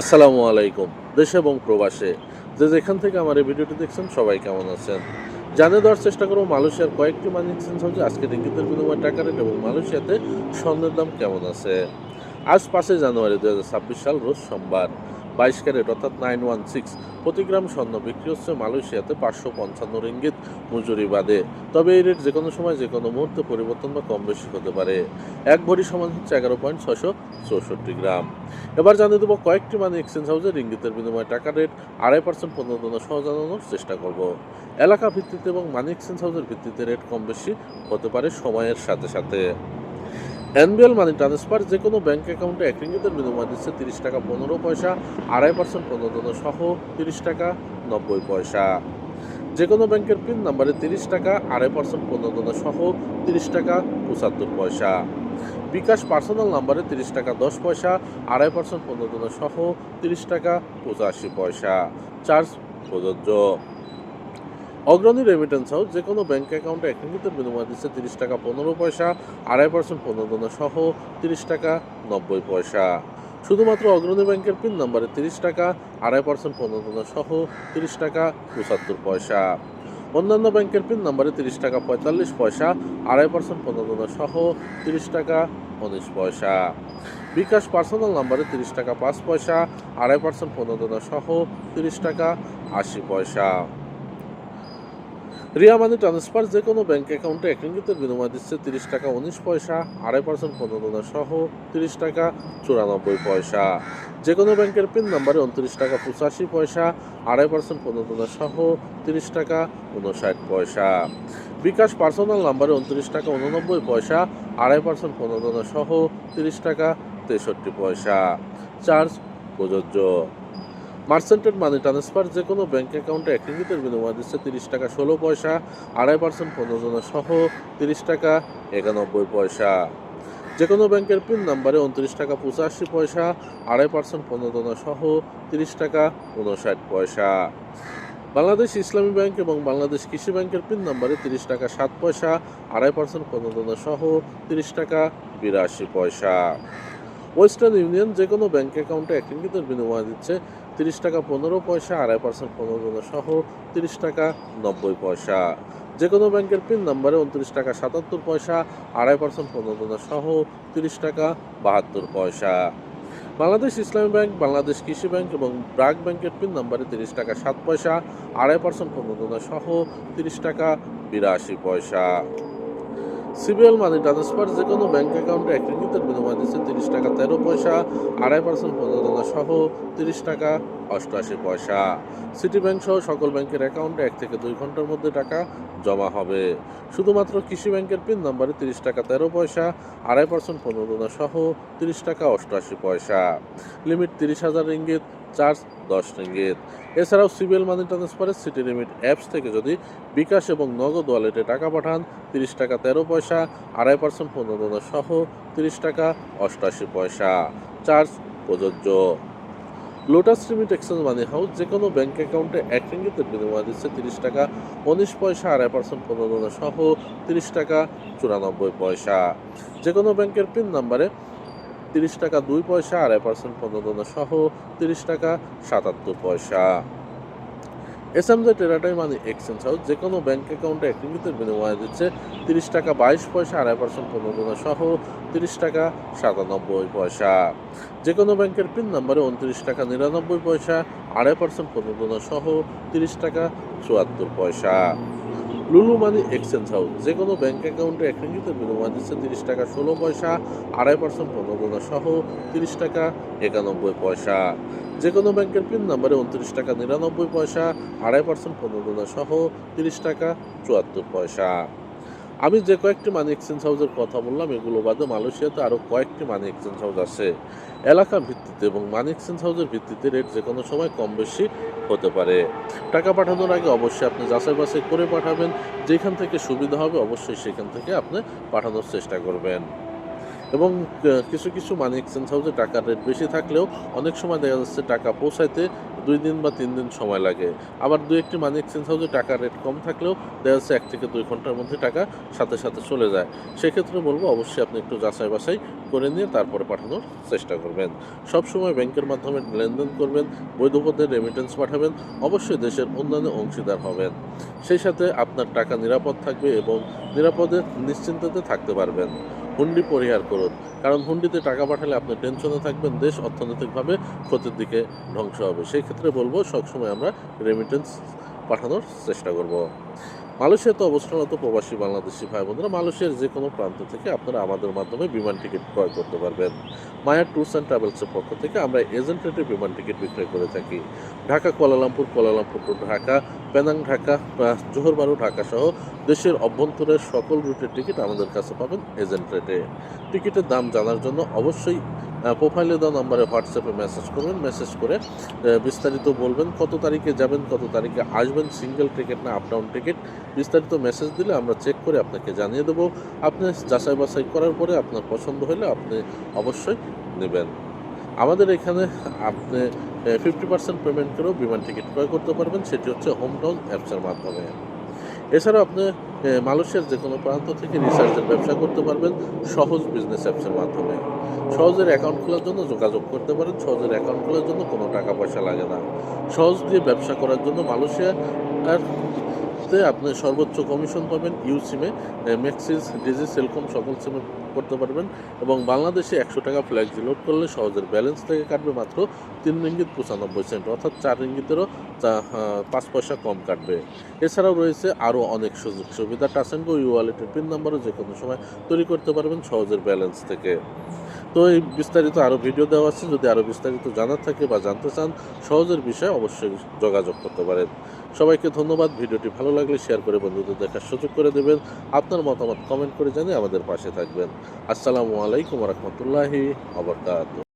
আসসালামু আলাইকুম, দেশে এবং প্রবাসে। যে যেখান থেকে আমার এই ভিডিওটি দেখছেন, সবাই কেমন আছেন? জানিয়ে দেওয়ার চেষ্টা করব, মালয়েশিয়ার কয়েকটি মানি এক্সচেঞ্জ হাউসে আজকে রিঙ্গিতের বিনিময় টাকা রেট এবং মালয়েশিয়াতে স্বর্ণের দাম কেমন আছে? আজ পাঁচই জানুয়ারি দু সাল, রোজ সোমবার। বাইশ ক্যারেট, অর্থাৎ নাইন ওয়ান সিক্স। প্রতি গ্রাম স্বর্ণ বিক্রি হচ্ছে মালয়েশিয়াতে পাঁচশো পঞ্চান্ন রিঙ্গিত মজুরি বাদে। তবে এই রেট যে কোনো সময় যে কোনো মুহূর্তে পরিবর্তন বা কম বেশি হতে পারে। এক ভরি সমান হচ্ছে এগারো পয়েন্ট ছশো চৌষট্টি গ্রাম। এবার জানিয়ে দেবো কয়েকটি মানি এক্সচেঞ্জ হাউসে রিঙ্গিতের বিনিময়ে টাকা রেট। আড়াই পার্সেন্ট পনেরো সহ জানানোর চেষ্টা করব। এলাকা ভিত্তিতে এবং মানি এক্সচেঞ্জ হাউসের ভিত্তিতে রেট কম বেশি হতে পারে সময়ের সাথে সাথে। এনবিএল মানি ট্রান্সফার যে কোনো ব্যাঙ্ক অ্যাকাউন্টে এক রিঙ্গিতের বিনিময় দিচ্ছে তিরিশ টাকা পনেরো পয়সা, আড়াই পার্সেন্ট পনেরো দিনের সহ তিরিশ টাকা নব্বই পয়সা। যে কোনো ব্যাংকের পিন নাম্বারে তিরিশ টাকা, আড়াই পার্সেন্ট পনেরো দিনের সহ তিরিশ টাকা পঁচাত্তর পয়সা। বিকাশ পার্সোনাল নাম্বারে তিরিশ টাকা দশ পয়সা, আড়াই পার্সেন্ট পনেরো দিনের সহ তিরিশ টাকা পঁচাশি পয়সা। চার্জ প্রযোজ্য। অগ্রণী রেমিটেন্স হাউস যে কোনো ব্যাংক অ্যাকাউন্টে এক রিঙ্গিতের বিনিময় দিচ্ছে তিরিশ টাকা পনেরো পয়সা, আড়াই পার্সেন্ট পনেরো দিনের সহ তিরিশ টাকা নব্বই পয়সা। শুধুমাত্র অগ্রণী ব্যাংকের পিন নাম্বারে তিরিশ টাকা, আড়াই পার্সেন্ট পনেরো দিনের সহ তিরিশ টাকা পঁচাত্তর পয়সা। অন্যান্য ব্যাংকের পিন নাম্বারে তিরিশ টাকা পঁয়তাল্লিশ পয়সা, আড়াই পার্সেন্ট পনেরো দিনের সহ তিরিশ টাকা উনিশ পয়সা। বিকাশ পার্সোনাল নাম্বারে তিরিশ টাকা পাঁচ পয়সা, আড়াই পার্সেন্ট পনেরো দিনের সহ তিরিশ টাকা আশি পয়সা। রিয়া মানি ট্রান্সফার যে কোনো ব্যাংক অ্যাকাউন্টে এক রিঙ্গিতের বিনিময় দিচ্ছে তিরিশ টাকা উনিশ পয়সা, আড়াই পার্সেন্ট পনেরো দিনের সহ তিরিশ টাকা চুরানব্বই পয়সা। যে কোনো ব্যাংকের পিন নাম্বারে উনত্রিশ টাকা পঁচাশি পয়সা, আড়াই পার্সেন্ট পনেরো দিনের সহ তিরিশ টাকা উনষাট পয়সা। বিকাশ পার্সোনাল নাম্বারে উনত্রিশ টাকা উননব্বই পয়সা, আড়াই পার্সেন্ট পনেরো দিনের সহ তিরিশ টাকা তেষট্টি পয়সা। চার্জ প্রযোজ্য। মার্সেন্টেড মানি ট্রান্সফার যে কোনো ব্যাংক অ্যাকাউন্টে এক রিঙ্গিতের বিনিময় দিচ্ছে তিরিশ টাকা ষোলো পয়সা, আড়াই পার্সেন্ট দিনের সহ তিরিশ টাকা একানব্বই পয়সা। যে কোনো ব্যাংকের পিন নাম্বারে উনত্রিশ টাকা পঁচাশি পয়সা, আড়াই পার্সেন্ট পনেরো দিনের সহ তিরিশ টাকা উনষাট পয়সা। বাংলাদেশ ইসলামী ব্যাংক এবং বাংলাদেশ কৃষি ব্যাংকের পিন নাম্বারে তিরিশ টাকা সাত পয়সা, আড়াই পার্সেন্ট পনেরো দিনের সহ তিরিশ টাকা বিরাশি পয়সা। ওয়েস্টার্ন ইউনিয়ন যে কোনো ব্যাংক অ্যাকাউন্টে এক রিঙ্গিতের বিনিময় দিচ্ছে তিরিশ টাকা পনেরো পয়সা, আড়াই পার্সেন্ট পনেরো দিনের সহ তিরিশ টাকা নব্বই পয়সা। যে কোনো ব্যাংকের পিন নাম্বারে উনত্রিশ টাকা সাতাত্তর পয়সা, আড়াই পার্সেন্ট পনেরো দিনের সহ তিরিশ টাকা বাহাত্তর পয়সা। বাংলাদেশ ইসলামী ব্যাংক, বাংলাদেশ কৃষি ব্যাংক এবং ব্রাক ব্যাংকের পিন নাম্বারে তিরিশ টাকা সাত পয়সা, আড়াই পার্সেন্ট পনেরো দিনের সহ তিরিশ টাকা বিরাশি পয়সা। সিবিএল মানি ট্রান্সফার যে কোনো ব্যাংক অ্যাকাউন্টে এক রিঙ্গিতের বিনিময় দিচ্ছে তিরিশ টাকা তেরো পয়সা, আড়াই পার্সেন্ট দিনের সহ তিরিশ টাকা অষ্টআশি পয়সা। সিটি ব্যাংক সহ সকল ব্যাংকের অ্যাকাউন্টে এক থেকে দুই ঘণ্টার মধ্যে টাকা জমা হবে। শুধুমাত্র কৃষি ব্যাংকের পিন নাম্বারে তিরিশ টাকা তেরো পয়সা, আড়াই পার্সেন্ট দিনের সহ তিরিশ টাকা অষ্টআশি পয়সা। লিমিট তিরিশ হাজার রিঙ্গিত চার্জ দশ রিঙ্গিত। এছাড়াও সিবিএল মানি ট্রান্সফারের সিটি লিমিট অ্যাপস থেকে যদি বিকাশ এবং নগদ ওয়ালেটে টাকা পাঠান, তিরিশ টাকা তেরো পয়সা, আড়াই পার্সেন্ট পনেরো দিনের সহ তিরিশ টাকা অষ্টাশি পয়সা। চার্জ প্রযোজ্য। Lotus limit exchange money house যে কোনো ব্যাঙ্ক অ্যাকাউন্টে এক রিঙ্গিতের বিনিময় দিচ্ছে তিরিশ টাকা, উনিশ পয়সা, আড়াই পার্সেন্ট পনেরো দিনের সহ তিরিশ টাকা চুরানব্বই পয়সা। যে কোনো ব্যাংকের পিন নাম্বারে তিরিশ টাকা দুই পয়সা, আড়াই পার্সেন্ট পনেরো দিনের সহ তিরিশ টাকা সাতাত্তর পয়সা। এস এম জে টেরাটাই মানি এক্সচেঞ্জ হাউস যে কোনো ব্যাঙ্ক অ্যাকাউন্টে এক রিঙ্গিতের বিনিময় দিচ্ছে তিরিশ টাকা বাইশ পয়সা, আড়াই পার্সেন্ট পনেরো দিনের সহ তিরিশ টাকা সাতানব্বই পয়সা। যে কোনো ব্যাংকের পিন নাম্বারে উনত্রিশ টাকা নিরানব্বই পয়সা, আড়াই পার্সেন্ট পনেরো দিনের সহ তিরিশ টাকা চুয়াত্তর পয়সা। লুলু মানি এক্সচেঞ্জ হাউস যে কোনো ব্যাঙ্ক অ্যাকাউন্টে এক লুলু বিনিময় দিচ্ছে তিরিশ টাকা ষোলো পয়সা, আড়াই পার্সেন্ট পনেরো দিনের সহ তিরিশ টাকা একানব্বই পয়সা। যে কোনো ব্যাংকের পিন নাম্বারে উনত্রিশ টাকা নিরানব্বই পয়সা, আড়াই পার্সেন্ট পনেরো দিনের সহ তিরিশ টাকা চুয়াত্তর পয়সা। আমি যে কয়েকটি মানি এক্সচেঞ্জ হাউসের কথা বললাম, এগুলো বাদে মালয়েশিয়াতে আরও কয়েকটি মানি এক্সচেঞ্জ হাউস আছে। এলাকা ভিত্তিতে এবং মানি এক্সচেঞ্জ হাউসের ভিত্তিতে রেট যে কোনো সময় কম বেশি হতে পারে। টাকা পাঠানোর আগে অবশ্যই আপনি যাচাই বাছাই করে পাঠাবেন। যেখান থেকে সুবিধা হবে অবশ্যই সেখান থেকে আপনি পাঠানোর চেষ্টা করবেন। এবং কিছু কিছু মানি এক্সচেঞ্জ হাউসে টাকার রেট বেশি থাকলেও অনেক সময় দেখা যাচ্ছে টাকা পৌঁছাইতে দুই দিন বা তিন দিন সময় লাগে। আবার দু একটি মানি এক্সচেঞ্জ হাউসে টাকার রেট কম থাকলেও দেখা যাচ্ছে এক থেকে দুই ঘণ্টার মধ্যে টাকা সাথে সাথে চলে যায়। সেক্ষেত্রে বলব অবশ্যই আপনি একটু যাচাই বাছাই করে নিয়ে তারপরে পাঠানোর চেষ্টা করবেন। সবসময় ব্যাংকের মাধ্যমে লেনদেন করবেন, বৈধ পথে রেমিটেন্স পাঠাবেন, অবশ্যই দেশের অন্যান্য অংশীদার হবেন। সেই সাথে আপনার টাকা নিরাপদ থাকবে এবং নিরাপদে নিশ্চিন্ততে থাকতে পারবেন। হুন্ডি পরিহার করুন। কারণ হুন্ডিতে টাকা পাঠালে আপনি টেনশনে থাকবেন, দেশ অর্থনৈতিকভাবে ক্ষতির দিকে ধ্বংস হবে। সেই ক্ষেত্রে বলব, সবসময় আমরা রেমিটেন্স পাঠানোর চেষ্টা করব। মালয়েশিয়াতে অবস্থানরত প্রবাসী বাংলাদেশি ভাই বোনেরা, মালয়েশিয়ার যে কোনো প্রান্ত থেকে আপনারা আমাদের মাধ্যমে বিমান টিকিট ক্রয় করতে পারবেন। মায়া ট্যুরস অ্যান্ড ট্রাভেলসের পক্ষ থেকে আমরা এজেন্ট রেটে বিমান টিকিট বিক্রয় করে থাকি। Dhaka, Kuala Lumpur Kuala Lumpur to Dhaka, Penang Dhaka Johor Bahru Dhaka সহ দেশের অভ্যন্তরের সকল রুটের টিকিট আমাদের কাছে পাবেন এজেন্ট রেটে। টিকিটের দাম জানার জন্য অবশ্যই প্রোফাইলে দেওয়া নাম্বারে হোয়াটসঅ্যাপে মেসেজ করবেন। মেসেজ করে বিস্তারিত বলবেন কত তারিখে যাবেন, কত তারিখে আসবেন সিঙ্গেল টিকিট না আপ ডাউন টিকিট বিস্তারিত মেসেজ দিলে আমরা চেক করে আপনাকে জানিয়ে দেবো। আপনি যাচাই বাছাই করার পরে আপনার পছন্দ হলে আপনি অবশ্যই নেবেন। আমাদের এখানে আপনি ফিফটি পার্সেন্ট পেমেন্ট করেও বিমান টিকিট ক্রয় করতে পারবেন। সেটি হচ্ছে হোম টাউন অ্যাপসের মাধ্যমে। এছাড়াও আপনি মালয়েশিয়ার যে কোনো প্রান্ত থেকে রিসার্চের ব্যবসা করতে পারবেন সহজ বিজনেস অ্যাপসের মাধ্যমে। সহজের অ্যাকাউন্ট খোলার জন্য যোগাযোগ করতে পারেন, সহজের অ্যাকাউন্ট খোলার জন্য কোনো টাকা পয়সা লাগে না। সহজ দিয়ে ব্যবসা করার জন্য মালয়েশিয়া আর তে আপনি সর্বোচ্চ কমিশন পাবেন ইউ সিমে ম্যাক্সিস ডিজি সেলকম সকল সিমে করতে পারবেন এবং বাংলাদেশে একশো টাকা ফ্ল্যাগ লোড করলে সহজের ব্যালেন্স থেকে কাটবে মাত্র তিন রিঙ্গিত পঁচানব্বই সেন্ট অর্থাৎ চার রিঙ্গিতেরও পাঁচ পয়সা কম কাটবে। এছাড়াও রয়েছে আরও অনেক সুযোগ সুবিধা। টাসেনগো ইউ ওয়ালেটের পিন নাম্বারও যে কোনো সময় তৈরি করতে পারবেন সহজের ব্যালেন্স থেকে। তো এই বিস্তারিত আরও ভিডিও দেওয়া আছে। যদি আরও বিস্তারিত জানার থাকে বা জানতে চান, সহজের বিষয়ে অবশ্যই যোগাযোগ করতে পারেন। সবাইকে ধন্যবাদ। ভিডিওটি ভালো লাগলে শেয়ার করে বন্ধুদের দেখার সুযোগ করে দেবেন। আপনার মতামত কমেন্ট করে জানিয়ে আমাদের পাশে থাকবেন। আসসালামু আলাইকুম রহমতুল্লাহি আবরকাত